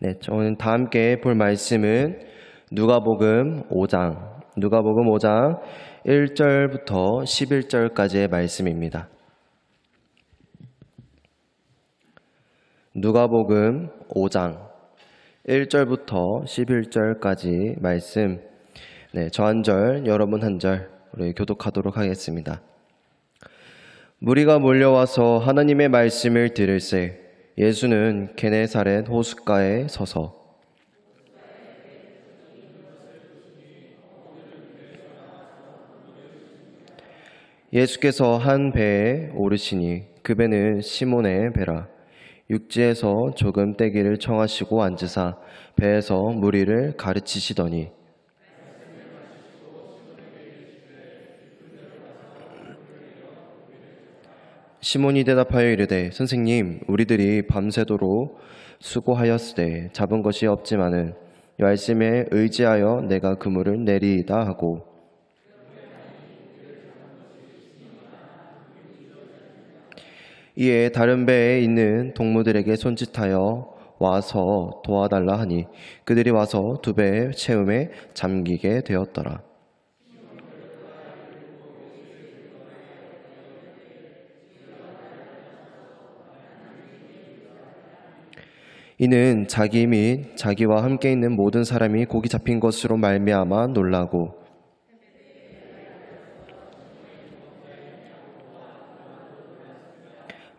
네, 저는 다 함께 볼 말씀은 누가복음 5장, 누가복음 5장 1절부터 11절까지의 말씀입니다. 누가복음 5장 1절부터 11절까지 말씀. 네, 저 한 절, 여러분 한 절, 우리 교독하도록 하겠습니다. 무리가 몰려와서 하나님의 말씀을 들을새 예수는 게네사렛 호숫가에 서서 예수께서 한 배에 오르시니 그 배는 시몬의 배라. 육지에서 조금 떼기를 청하시고 앉으사 배에서 무리를 가르치시더니 시몬이 대답하여 이르되 선생님 우리들이 밤새도록 수고하였으되 잡은 것이 없지만은 말씀에 의지하여 내가 그물을 내리이다 하고 이에 다른 배에 있는 동무들에게 손짓하여 와서 도와달라 하니 그들이 와서 두 배의 채움에 잠기게 되었더라. 이는 자기 및 자기와 함께 있는 모든 사람이 고기 잡힌 것으로 말미암아 놀라고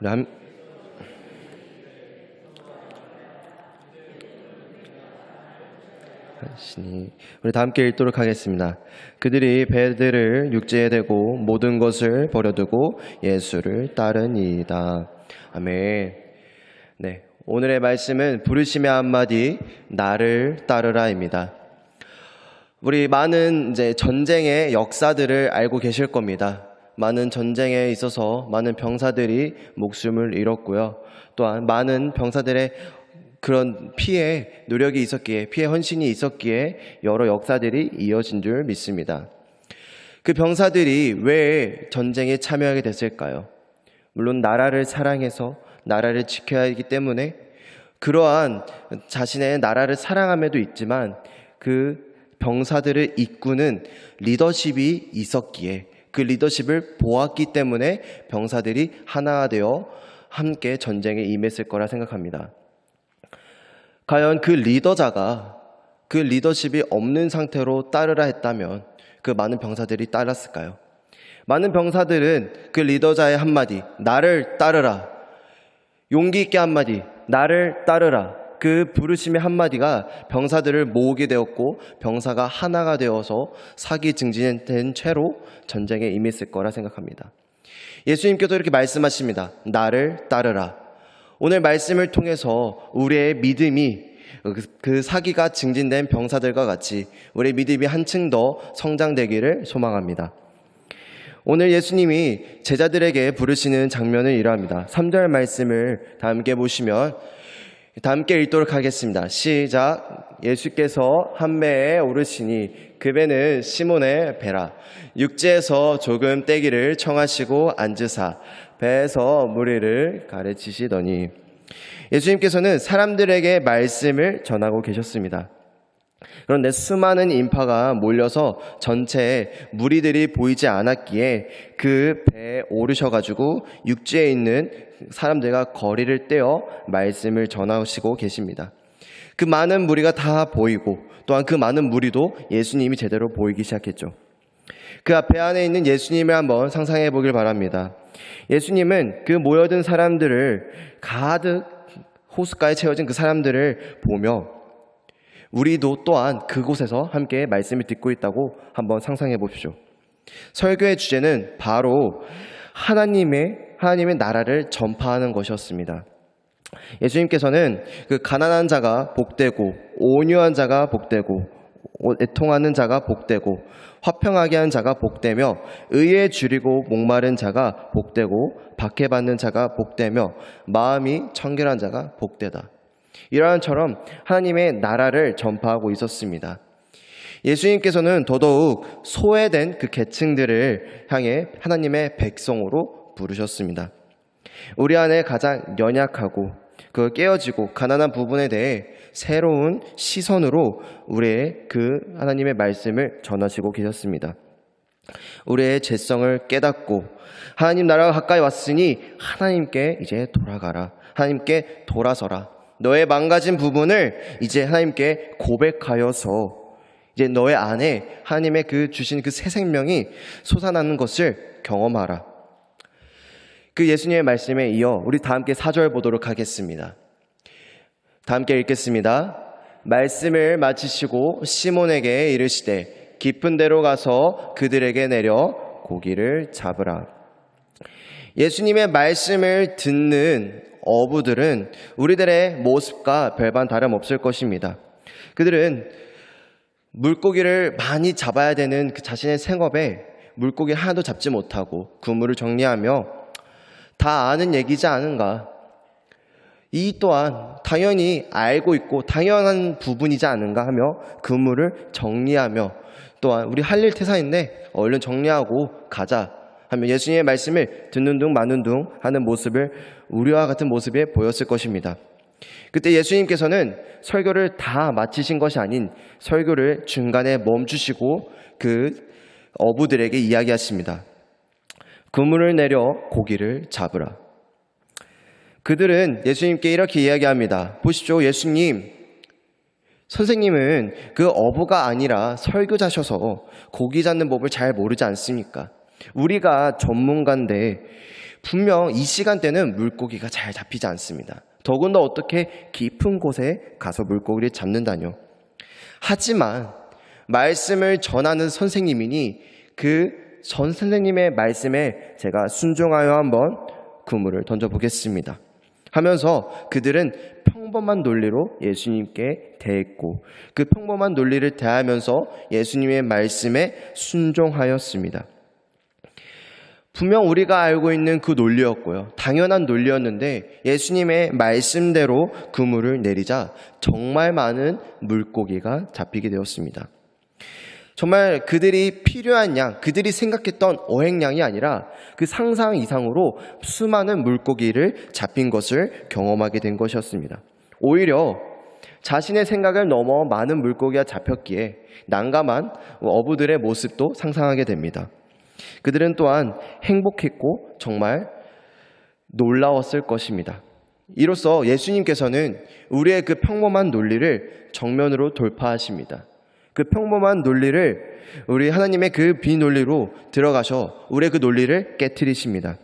한 하시니 우리 다 함께 읽도록 하겠습니다. 그들이 배들을 육지에 대고 모든 것을 버려두고 예수를 따르니이다. 아멘. 네, 오늘의 말씀은 부르심의 한마디 나를 따르라입니다. 우리 많은 이제 전쟁의 역사들을 알고 계실 겁니다. 많은 전쟁에 있어서 많은 병사들이 목숨을 잃었고요. 또한 많은 병사들의 그런 피해 노력이 있었기에 피해 헌신이 있었기에 여러 역사들이 이어진 줄 믿습니다. 그 병사들이 왜 전쟁에 참여하게 됐을까요? 물론 나라를 사랑해서 나라를 지켜야 하기 때문에 그러한 자신의 나라를 사랑함에도 있지만 그 병사들을 이끄는 리더십이 있었기에 그 리더십을 보았기 때문에 병사들이 하나가 되어 함께 전쟁에 임했을 거라 생각합니다. 과연 그 리더자가 그 리더십이 없는 상태로 따르라 했다면 그 많은 병사들이 따랐을까요? 많은 병사들은 그 리더자의 한마디, 나를 따르라. 용기 있게 한마디, 나를 따르라. 그 부르심의 한마디가 병사들을 모으게 되었고 병사가 하나가 되어서 사기 증진된 채로 전쟁에 임했을 거라 생각합니다. 예수님께서 이렇게 말씀하십니다. 나를 따르라. 오늘 말씀을 통해서 우리의 믿음이 그 사기가 증진된 병사들과 같이 우리의 믿음이 한층 더 성장되기를 소망합니다. 오늘 예수님이 제자들에게 부르시는 장면은 이러합니다. 3절 말씀을 다 함께 보시면 다 함께 읽도록 하겠습니다. 시작. 예수께서 한 배에 오르시니 그 배는 시몬의 배라. 육지에서 조금 떼기를 청하시고 앉으사 배에서 무리를 가르치시더니 예수님께서는 사람들에게 말씀을 전하고 계셨습니다. 그런데 수많은 인파가 몰려서 전체에 무리들이 보이지 않았기에 그 배에 오르셔가지고 육지에 있는 사람들과 거리를 떼어 말씀을 전하시고 계십니다. 그 많은 무리가 다 보이고 또한 그 많은 무리도 예수님이 제대로 보이기 시작했죠. 그 앞에 안에 있는 예수님을 한번 상상해 보길 바랍니다. 예수님은 그 모여든 사람들을 가득 호숫가에 채워진 그 사람들을 보며 우리도 또한 그곳에서 함께 말씀을 듣고 있다고 한번 상상해 보십시오. 설교의 주제는 바로 하나님의 하나님의 나라를 전파하는 것이었습니다. 예수님께서는 그 가난한 자가 복되고 온유한 자가 복되고 애통하는 자가 복되고 화평하게 한 자가 복되며 의에 줄이고 목마른 자가 복되고 박해받는 자가 복되며 마음이 청결한 자가 복되다. 이러한처럼 하나님의 나라를 전파하고 있었습니다. 예수님께서는 더더욱 소외된 그 계층들을 향해 하나님의 백성으로 부르셨습니다. 우리 안에 가장 연약하고 그 깨어지고 가난한 부분에 대해 새로운 시선으로 우리의 그 하나님의 말씀을 전하시고 계셨습니다. 우리의 죄성을 깨닫고 하나님 나라가 가까이 왔으니 하나님께 이제 돌아가라. 하나님께 돌아서라. 너의 망가진 부분을 이제 하나님께 고백하여서 이제 너의 안에 하나님의 그 주신 그 새 생명이 솟아나는 것을 경험하라. 그 예수님의 말씀에 이어 우리 다 함께 사절 보도록 하겠습니다. 다 함께 읽겠습니다. 말씀을 마치시고 시몬에게 이르시되 깊은 데로 가서 그들에게 내려 고기를 잡으라. 예수님의 말씀을 듣는 어부들은 우리들의 모습과 별반 다름없을 것입니다. 그들은 물고기를 많이 잡아야 되는 그 자신의 생업에 물고기 하나도 잡지 못하고 그물을 정리하며 다 아는 얘기지 않은가. 이 또한 당연히 알고 있고 당연한 부분이지 않은가 하며 그물을 정리하며 또한 우리 할 일 태산인데 얼른 정리하고 가자 하며 예수님의 말씀을 듣는 둥 마는 둥 하는 모습을 우리와 같은 모습에 보였을 것입니다. 그때 예수님께서는 설교를 다 마치신 것이 아닌 설교를 중간에 멈추시고 그 어부들에게 이야기하십니다. 그물을 내려 고기를 잡으라. 그들은 예수님께 이렇게 이야기합니다. 보십시오, 예수님. 선생님은 그 어부가 아니라 설교자셔서 고기 잡는 법을 잘 모르지 않습니까? 우리가 전문가인데 분명 이 시간대는 물고기가 잘 잡히지 않습니다. 더군다나 어떻게 깊은 곳에 가서 물고기를 잡는다뇨. 하지만 말씀을 전하는 선생님이니 그 전 선생님의 말씀에 제가 순종하여 한번 그물을 던져보겠습니다. 하면서 그들은 평범한 논리로 예수님께 대했고 그 평범한 논리를 대하면서 예수님의 말씀에 순종하였습니다. 분명 우리가 알고 있는 그 논리였고요. 당연한 논리였는데 예수님의 말씀대로 그물을 내리자 정말 많은 물고기가 잡히게 되었습니다. 정말 그들이 필요한 양, 그들이 생각했던 어획량이 아니라 그 상상 이상으로 수많은 물고기를 잡힌 것을 경험하게 된 것이었습니다. 오히려 자신의 생각을 넘어 많은 물고기가 잡혔기에 난감한 어부들의 모습도 상상하게 됩니다. 그들은 또한 행복했고 정말 놀라웠을 것입니다. 이로써 예수님께서는 우리의 그 평범한 논리를 정면으로 돌파하십니다. 그 평범한 논리를 우리 하나님의 그 비논리로 들어가셔 우리의 그 논리를 깨뜨리십니다.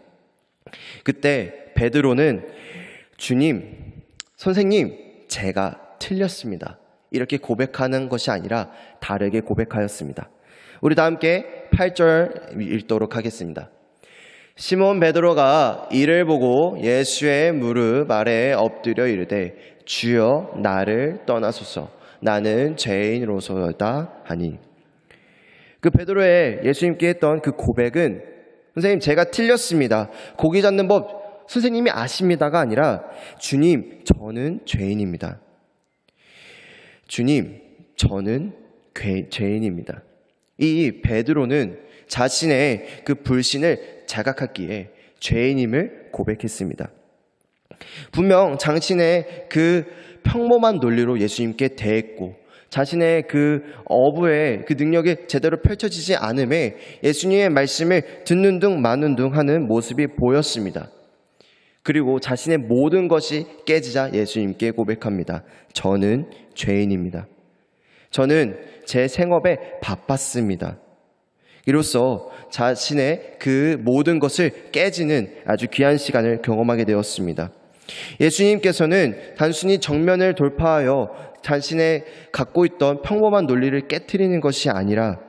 그때 베드로는 주님, 선생님, 제가 틀렸습니다. 이렇게 고백하는 것이 아니라 다르게 고백하였습니다. 우리 다 함께 8절 읽도록 하겠습니다. 시몬 베드로가 이를 보고 예수의 무릎 아래에 엎드려 이르되 주여 나를 떠나소서 나는 죄인으로서다 하니 그 베드로의 예수님께 했던 그 고백은 선생님 제가 틀렸습니다. 고기 잡는 법 선생님이 아십니다가 아니라 주님 저는 죄인입니다. 주님 저는 괴, 죄인입니다. 이 베드로는 자신의 그 불신을 자각하기에 죄인임을 고백했습니다. 분명 장신의 그 평범한 논리로 예수님께 대했고 자신의 그 어부의 그 능력이 제대로 펼쳐지지 않음에 예수님의 말씀을 듣는 둥 마는 둥 하는 모습이 보였습니다. 그리고 자신의 모든 것이 깨지자 예수님께 고백합니다. 저는 죄인입니다. 저는 제 생업에 바빴습니다. 이로써 자신의 그 모든 것을 깨지는 아주 귀한 시간을 경험하게 되었습니다. 예수님께서는 단순히 정면을 돌파하여 자신의 갖고 있던 평범한 논리를 깨뜨리는 것이 아니라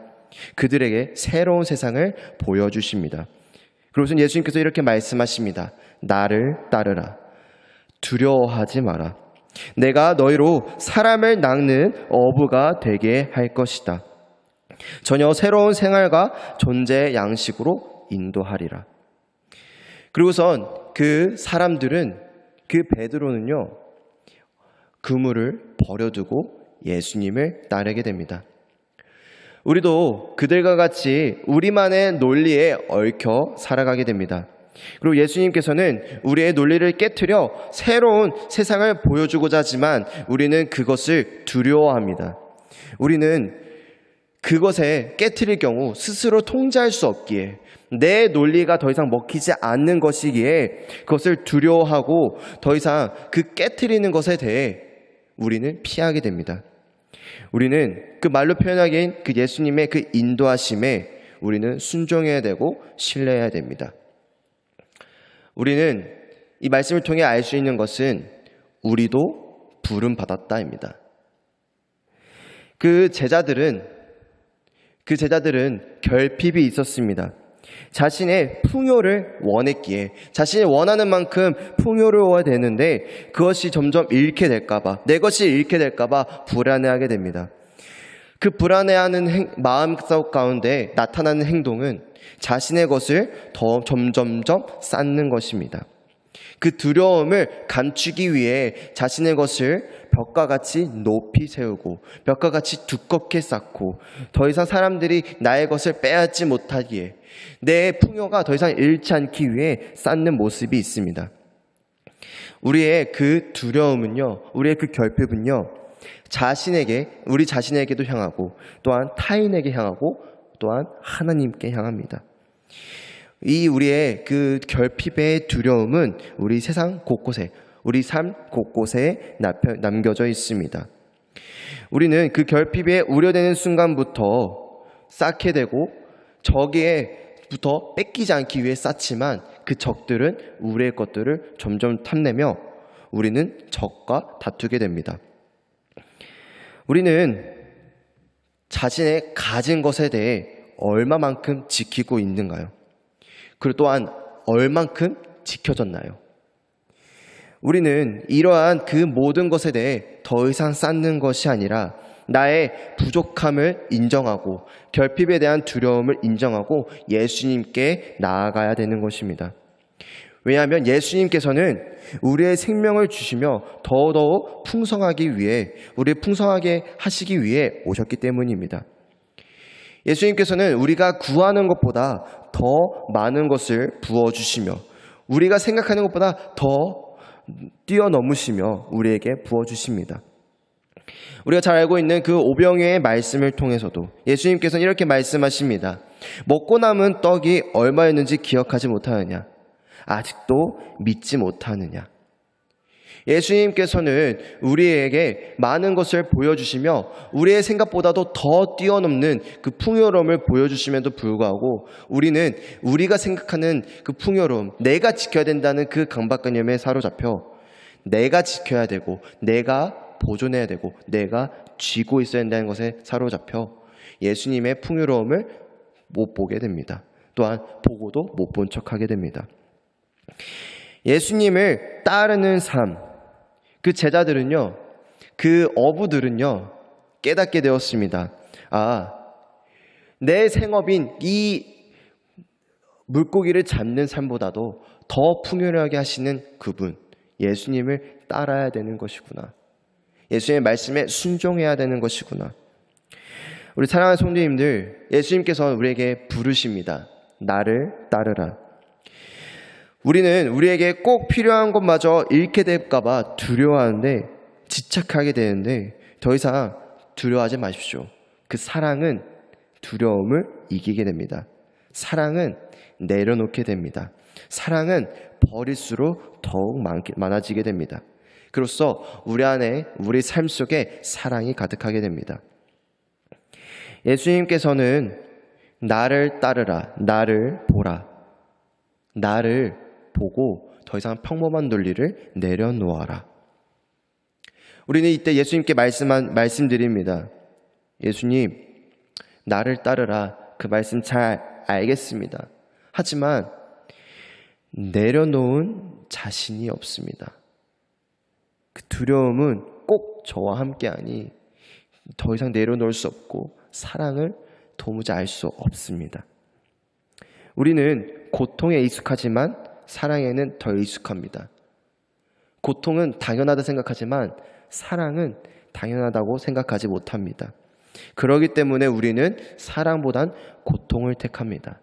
그들에게 새로운 세상을 보여주십니다. 그것은 예수님께서 이렇게 말씀하십니다. 나를 따르라. 두려워하지 마라. 내가 너희로 사람을 낚는 어부가 되게 할 것이다. 전혀 새로운 생활과 존재 양식으로 인도하리라. 그리고선 그 사람들은 그 베드로는요, 그물을 버려두고 예수님을 따르게 됩니다. 우리도 그들과 같이 우리만의 논리에 얽혀 살아가게 됩니다. 그리고 예수님께서는 우리의 논리를 깨뜨려 새로운 세상을 보여주고자 하지만 우리는 그것을 두려워합니다. 우리는 그것에 깨뜨릴 경우 스스로 통제할 수 없기에 내 논리가 더 이상 먹히지 않는 것이기에 그것을 두려워하고 더 이상 그 깨뜨리는 것에 대해 우리는 피하게 됩니다. 우리는 그 말로 표현하기엔 그 예수님의 그 인도하심에 우리는 순종해야 되고 신뢰해야 됩니다. 우리는 이 말씀을 통해 알 수 있는 것은 우리도 부름 받았다입니다. 그 제자들은 그 제자들은 결핍이 있었습니다. 자신의 풍요를 원했기에 자신이 원하는 만큼 풍요로워야 되는데 그것이 점점 잃게 될까봐 내 것이 잃게 될까봐 불안해하게 됩니다. 그 불안해하는 행- 마음속 가운데 나타나는 행동은 자신의 것을 더 점점점 쌓는 것입니다. 그 두려움을 감추기 위해 자신의 것을 벽과 같이 높이 세우고 벽과 같이 두껍게 쌓고 더 이상 사람들이 나의 것을 빼앗지 못하기에 내 풍요가 더 이상 잃지 않기 위해 쌓는 모습이 있습니다. 우리의 그 두려움은요, 우리의 그 결핍은요, 자신에게, 우리 자신에게도 향하고 또한 타인에게 향하고 또한 하나님께 향합니다. 이 우리의 그 결핍의 두려움은 우리 세상 곳곳에, 우리 삶 곳곳에 남겨져 있습니다. 우리는 그 결핍에 우려되는 순간부터 쌓게 되고 저기에부터 뺏기지 않기 위해 쌓지만 그 적들은 우리의 것들을 점점 탐내며 우리는 적과 다투게 됩니다. 우리는 자신의 가진 것에 대해 얼마만큼 지키고 있는가요? 그리고 또한 얼만큼 지켜졌나요? 우리는 이러한 그 모든 것에 대해 더 이상 쌓는 것이 아니라 나의 부족함을 인정하고 결핍에 대한 두려움을 인정하고 예수님께 나아가야 되는 것입니다. 왜냐하면 예수님께서는 우리의 생명을 주시며 더더욱 풍성하기 위해, 우리 풍성하게 하시기 위해 오셨기 때문입니다. 예수님께서는 우리가 구하는 것보다 더 많은 것을 부어주시며, 우리가 생각하는 것보다 더 뛰어넘으시며 우리에게 부어주십니다. 우리가 잘 알고 있는 그 오병이의 말씀을 통해서도 예수님께서는 이렇게 말씀하십니다. 먹고 남은 떡이 얼마였는지 기억하지 못하느냐? 아직도 믿지 못하느냐? 예수님께서는 우리에게 많은 것을 보여주시며 우리의 생각보다도 더 뛰어넘는 그 풍요로움을 보여주심에도 불구하고 우리는 우리가 생각하는 그 풍요로움, 내가 지켜야 된다는 그 강박관념에 사로잡혀 내가 지켜야 되고 내가 보존해야 되고 내가 쥐고 있어야 된다는 것에 사로잡혀 예수님의 풍요로움을 못 보게 됩니다. 또한 보고도 못 본 척하게 됩니다. 예수님을 따르는 삶, 그 제자들은요, 그 어부들은요, 깨닫게 되었습니다. 아, 내 생업인 이 물고기를 잡는 삶보다도 더 풍요하게 하시는 그분, 예수님을 따라야 되는 것이구나. 예수님의 말씀에 순종해야 되는 것이구나. 우리 사랑하는 성도님들, 예수님께서 우리에게 부르십니다. 나를 따르라. 우리는 우리에게 꼭 필요한 것마저 잃게 될까봐 두려워하는데 지착하게 되는데 더 이상 두려워하지 마십시오. 그 사랑은 두려움을 이기게 됩니다. 사랑은 내려놓게 됩니다. 사랑은 버릴수록 더욱 많, 많아지게 됩니다. 그로써 우리 안에 우리 삶 속에 사랑이 가득하게 됩니다. 예수님께서는 나를 따르라, 나를 보라, 나를 보고 더 이상 평범한 논리를 내려놓아라. 우리는 이때 예수님께 말씀한 말씀드립니다. 예수님, 나를 따르라. 그 말씀 잘 알겠습니다. 하지만 내려놓은 자신이 없습니다. 그 두려움은 꼭 저와 함께하니 더 이상 내려놓을 수 없고 사랑을 도무지 알 수 없습니다. 우리는 고통에 익숙하지만 사랑에는 더 익숙합니다. 고통은 당연하다 생각하지만 사랑은 당연하다고 생각하지 못합니다. 그러기 때문에 우리는 사랑보단 고통을 택합니다.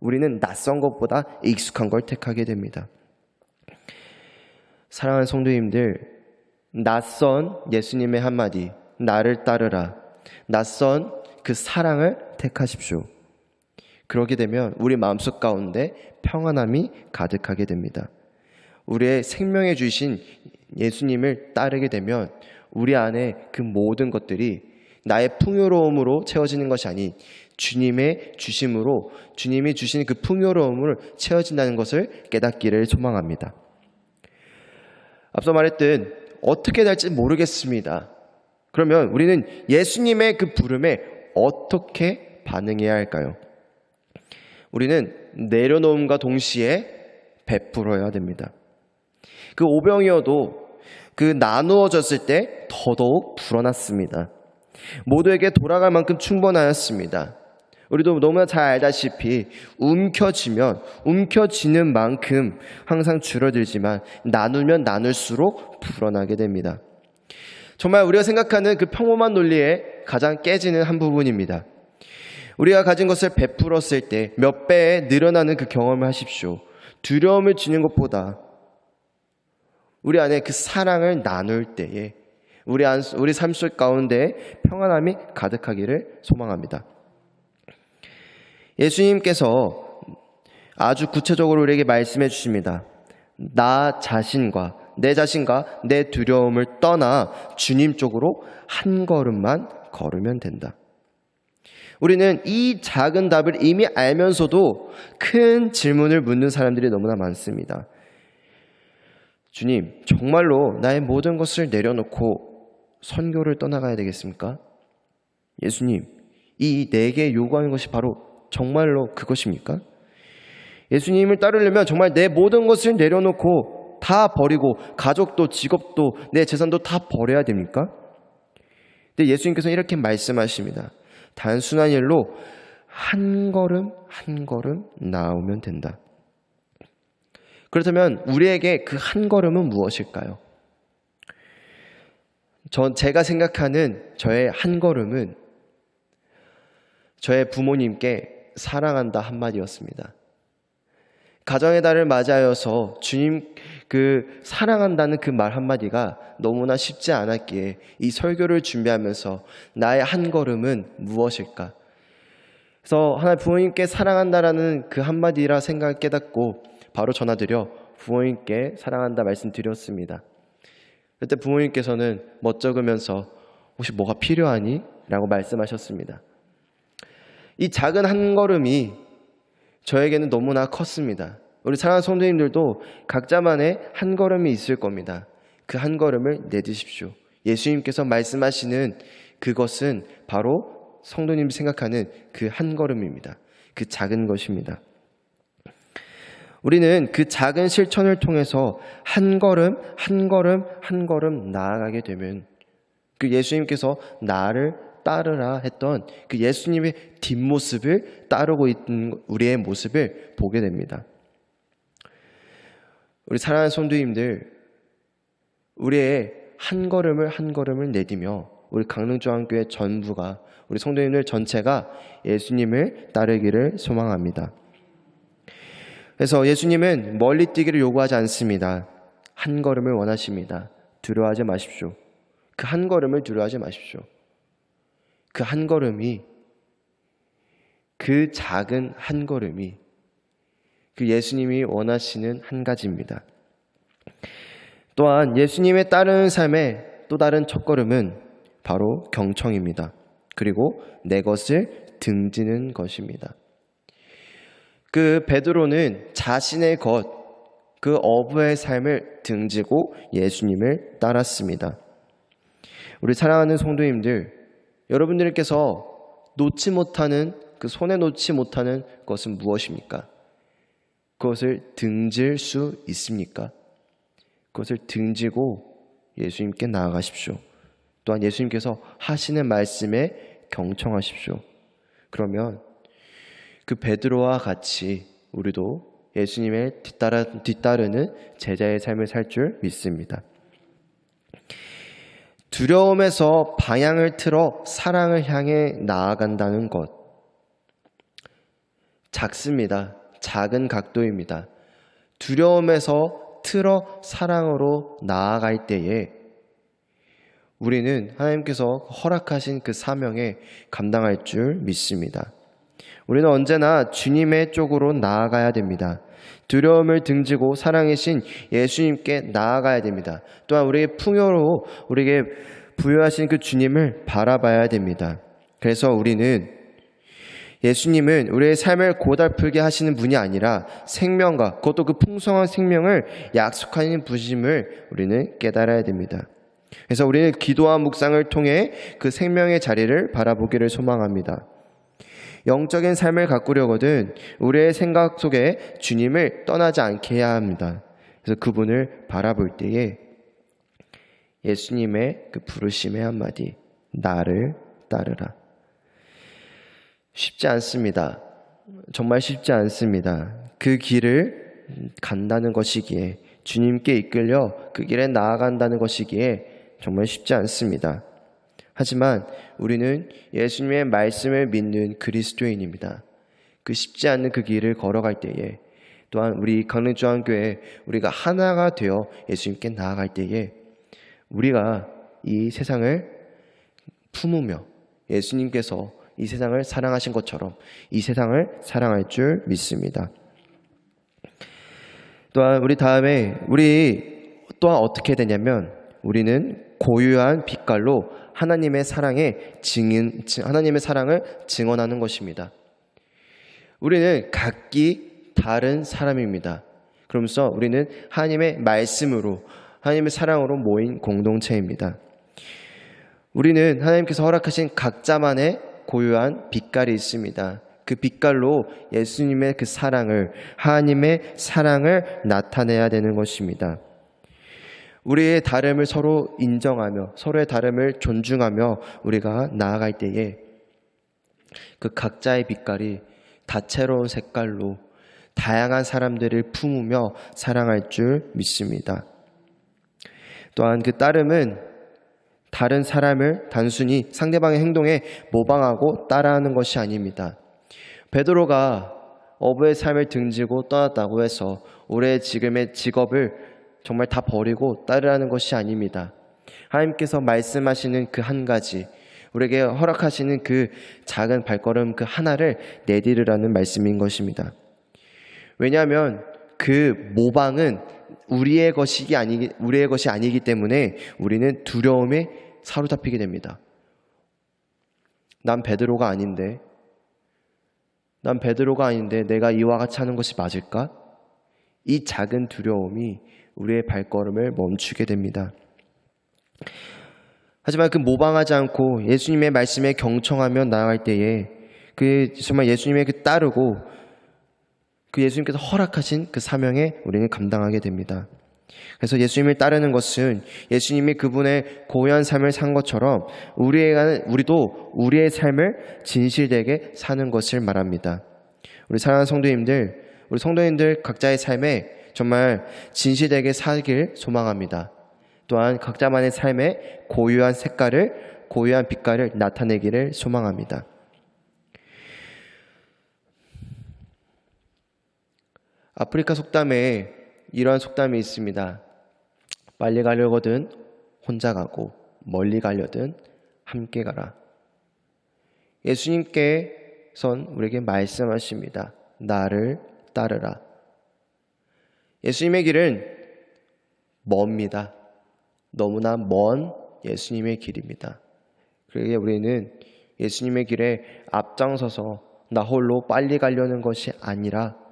우리는 낯선 것보다 익숙한 걸 택하게 됩니다. 사랑하는 성도님들, 낯선 예수님의 한마디, 나를 따르라. 낯선 그 사랑을 택하십시오. 그러게 되면 우리 마음속 가운데 평안함이 가득하게 됩니다. 우리의 생명에 주신 예수님을 따르게 되면 우리 안에 그 모든 것들이 나의 풍요로움으로 채워지는 것이 아닌 주님의 주심으로 주님이 주신 그 풍요로움을 채워진다는 것을 깨닫기를 소망합니다. 앞서 말했듯 어떻게 될지 모르겠습니다. 그러면 우리는 예수님의 그 부름에 어떻게 반응해야 할까요? 우리는 내려놓음과 동시에 베풀어야 됩니다. 그 오병이어도 그 나누어졌을 때 더더욱 불어났습니다. 모두에게 돌아갈 만큼 충분하였습니다. 우리도 너무나 잘 알다시피 움켜쥐면 움켜쥐는 만큼 항상 줄어들지만 나누면 나눌수록 불어나게 됩니다. 정말 우리가 생각하는 그 평범한 논리에 가장 깨지는 한 부분입니다. 우리가 가진 것을 베풀었을 때 몇 배에 늘어나는 그 경험을 하십시오. 두려움을 지는 것보다 우리 안에 그 사랑을 나눌 때에 우리 안, 우리 삶 속 가운데 평안함이 가득하기를 소망합니다. 예수님께서 아주 구체적으로 우리에게 말씀해 주십니다. 나 자신과 내 자신과 내 두려움을 떠나 주님 쪽으로 한 걸음만 걸으면 된다. 우리는 이 작은 답을 이미 알면서도 큰 질문을 묻는 사람들이 너무나 많습니다. 주님, 정말로 나의 모든 것을 내려놓고 선교를 떠나가야 되겠습니까? 예수님, 이 내게 요구하는 것이 바로 정말로 그것입니까? 예수님을 따르려면 정말 내 모든 것을 내려놓고 다 버리고 가족도 직업도 내 재산도 다 버려야 됩니까? 근데 예수님께서 이렇게 말씀하십니다. 단순한 일로 한 걸음 한 걸음 나오면 된다. 그렇다면 우리에게 그 한 걸음은 무엇일까요? 전 제가 생각하는 저의 한 걸음은 저의 부모님께 사랑한다 한마디였습니다. 가정의 달을 맞이하여서 주님 그 사랑한다는 그 말 한마디가 너무나 쉽지 않았기에 이 설교를 준비하면서 나의 한 걸음은 무엇일까? 그래서 하나 부모님께 사랑한다라는 그 한마디라 생각을 깨닫고 바로 전화드려 부모님께 사랑한다 말씀드렸습니다. 그때 부모님께서는 멋쩍으면서 혹시 뭐가 필요하니? 라고 말씀하셨습니다. 이 작은 한 걸음이 저에게는 너무나 컸습니다. 우리 사랑하는 성도님들도 각자만의 한 걸음이 있을 겁니다. 그 한 걸음을 내드십시오. 예수님께서 말씀하시는 그것은 바로 성도님이 생각하는 그 한 걸음입니다. 그 작은 것입니다. 우리는 그 작은 실천을 통해서 한 걸음, 한 걸음, 한 걸음 나아가게 되면 그 예수님께서 나를 따르라 했던 그 예수님의 뒷모습을 따르고 있는 우리의 모습을 보게 됩니다. 우리 사랑하는 성도님들, 우리의 한 걸음을 한 걸음을 내디며 우리 강릉중앙교회 전부가 우리 성도님들 전체가 예수님을 따르기를 소망합니다. 그래서 예수님은 멀리 뛰기를 요구하지 않습니다. 한 걸음을 원하십니다. 두려워하지 마십시오. 그 한 걸음을 두려워하지 마십시오. 그 한 걸음이 그 작은 한 걸음이 그 예수님이 원하시는 한 가지입니다. 또한 예수님의 따르는 삶의 또 다른 첫걸음은 바로 경청입니다. 그리고 내 것을 등지는 것입니다. 그 베드로는 자신의 것, 그 어부의 삶을 등지고 예수님을 따랐습니다. 우리 사랑하는 성도님들, 여러분들께서 놓지 못하는 그 손에 놓지 못하는 것은 무엇입니까? 그것을 등질 수 있습니까? 그것을 등지고 예수님께 나아가십시오. 또한 예수님께서 하시는 말씀에 경청하십시오. 그러면 그 베드로와 같이 우리도 예수님의 뒤따라, 뒤따르는 제자의 삶을 살 줄 믿습니다. 두려움에서 방향을 틀어 사랑을 향해 나아간다는 것. 작습니다. 작은 각도입니다. 두려움에서 틀어 사랑으로 나아갈 때에 우리는 하나님께서 허락하신 그 사명에 감당할 줄 믿습니다. 우리는 언제나 주님의 쪽으로 나아가야 됩니다. 두려움을 등지고 사랑이신 예수님께 나아가야 됩니다. 또한 우리의 풍요로 우리에게 부여하신 그 주님을 바라봐야 됩니다. 그래서 우리는 예수님은 우리의 삶을 고달프게 하시는 분이 아니라 생명과 그것도 그 풍성한 생명을 약속하는 분심을 우리는 깨달아야 됩니다. 그래서 우리는 기도와 묵상을 통해 그 생명의 자리를 바라보기를 소망합니다. 영적인 삶을 가꾸려거든 우리의 생각 속에 주님을 떠나지 않게 해야 합니다. 그래서 그분을 바라볼 때에 예수님의 그 부르심의 한마디, 나를 따르라. 쉽지 않습니다. 정말 쉽지 않습니다. 그 길을 간다는 것이기에 주님께 이끌려 그 길에 나아간다는 것이기에 정말 쉽지 않습니다. 하지만 우리는 예수님의 말씀을 믿는 그리스도인입니다. 그 쉽지 않은 그 길을 걸어갈 때에 또한 우리 강릉중앙교회 우리가 하나가 되어 예수님께 나아갈 때에 우리가 이 세상을 품으며 예수님께서 이 세상을 사랑하신 것처럼 이 세상을 사랑할 줄 믿습니다. 또한 우리 다음에 우리 또한 어떻게 되냐면 우리는 고유한 빛깔로 하나님의 사랑의 증인 하나님의 사랑을 증언하는 것입니다. 우리는 각기 다른 사람입니다. 그러면서 우리는 하나님의 말씀으로 하나님의 사랑으로 모인 공동체입니다. 우리는 하나님께서 허락하신 각자만의 고유한 빛깔이 있습니다. 그 빛깔로 예수님의 그 사랑을, 하나님의 사랑을 나타내야 되는 것입니다. 우리의 다름을 서로 인정하며 서로의 다름을 존중하며 우리가 나아갈 때에 그 각자의 빛깔이 다채로운 색깔로 다양한 사람들을 품으며 사랑할 줄 믿습니다. 또한 그 따름은 다른 사람을 단순히 상대방의 행동에 모방하고 따라하는 것이 아닙니다. 베드로가 어부의 삶을 등지고 떠났다고 해서 올해 지금의 직업을 정말 다 버리고 따르라는 것이 아닙니다. 하나님께서 말씀하시는 그 한 가지, 우리에게 허락하시는 그 작은 발걸음 그 하나를 내디르라는 말씀인 것입니다. 왜냐하면 그 모방은 우리의 것이 아니기 우리의 것이 아니기 때문에 우리는 두려움에 사로잡히게 됩니다. 난 베드로가 아닌데 난 베드로가 아닌데 내가 이와 같이 하는 것이 맞을까? 이 작은 두려움이 우리의 발걸음을 멈추게 됩니다. 하지만 그 모방하지 않고 예수님의 말씀에 경청하며 나아갈 때에 그 정말 예수님의 그 따르고 그 예수님께서 허락하신 그 사명에 우리는 감당하게 됩니다. 그래서 예수님을 따르는 것은 예수님이 그분의 고유한 삶을 산 것처럼 우리의, 우리도 우리의 삶을 진실되게 사는 것을 말합니다. 우리 사랑하는 성도님들, 우리 성도님들 각자의 삶에 정말 진실되게 살길 소망합니다. 또한 각자만의 삶에 고유한 색깔을, 고유한 빛깔을 나타내기를 소망합니다. 아프리카 속담에 이러한 속담이 있습니다. 빨리 가려거든 혼자 가고 멀리 가려든 함께 가라. 예수님께선 우리에게 말씀하십니다. 나를 따르라. 예수님의 길은 멉니다. 너무나 먼 예수님의 길입니다. 그러기에 우리는 예수님의 길에 앞장서서 나 홀로 빨리 가려는 것이 아니라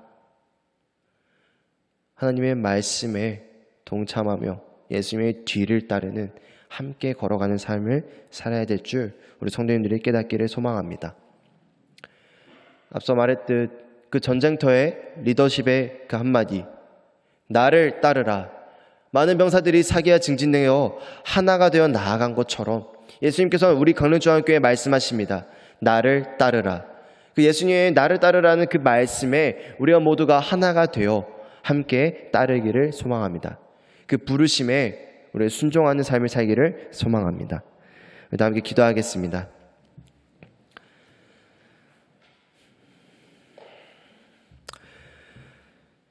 하나님의 말씀에 동참하며 예수님의 뒤를 따르는 함께 걸어가는 삶을 살아야 될 줄 우리 성도님들이 깨닫기를 소망합니다. 앞서 말했듯 그 전쟁터의 리더십의 그 한마디 나를 따르라 많은 병사들이 사기와 증진되어 하나가 되어 나아간 것처럼 예수님께서 우리 강릉중앙교회 말씀하십니다. 나를 따르라. 그 예수님의 나를 따르라는 그 말씀에 우리가 모두가 하나가 되어 함께 따르기를 소망합니다. 그 부르심에 우리 순종하는 삶을 살기를 소망합니다. 다 함께 기도하겠습니다.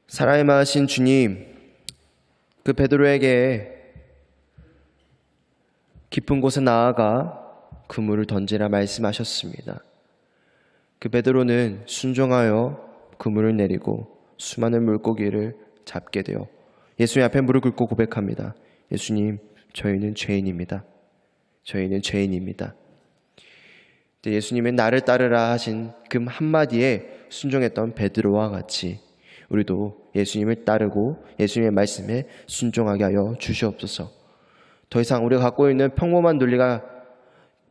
살아임하신 주님, 그 베드로에게 깊은 곳에 나아가 그물을 던지라 말씀하셨습니다. 그 베드로는 순종하여 그물을 내리고 수많은 물고기를 잡게 되어 예수님 앞에 무릎 꿇고 고백합니다. 예수님, 저희는 죄인입니다. 저희는 죄인입니다. 예수님의 나를 따르라 하신 그 한마디에 순종했던 베드로와 같이 우리도 예수님을 따르고 예수님의 말씀에 순종하게 하여 주시옵소서. 더 이상 우리가 갖고 있는 평범한 논리가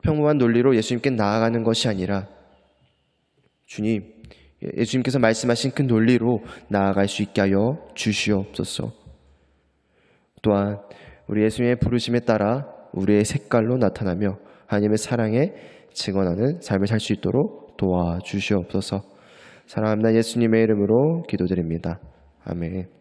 평범한 논리로 예수님께 나아가는 것이 아니라 주님, 예수님께서 말씀하신 그 논리로 나아갈 수 있게 하여 주시옵소서. 또한 우리 예수님의 부르심에 따라 우리의 색깔로 나타나며 하나님의 사랑에 증언하는 삶을 살 수 있도록 도와주시옵소서. 사랑합니다. 예수님의 이름으로 기도드립니다. 아멘.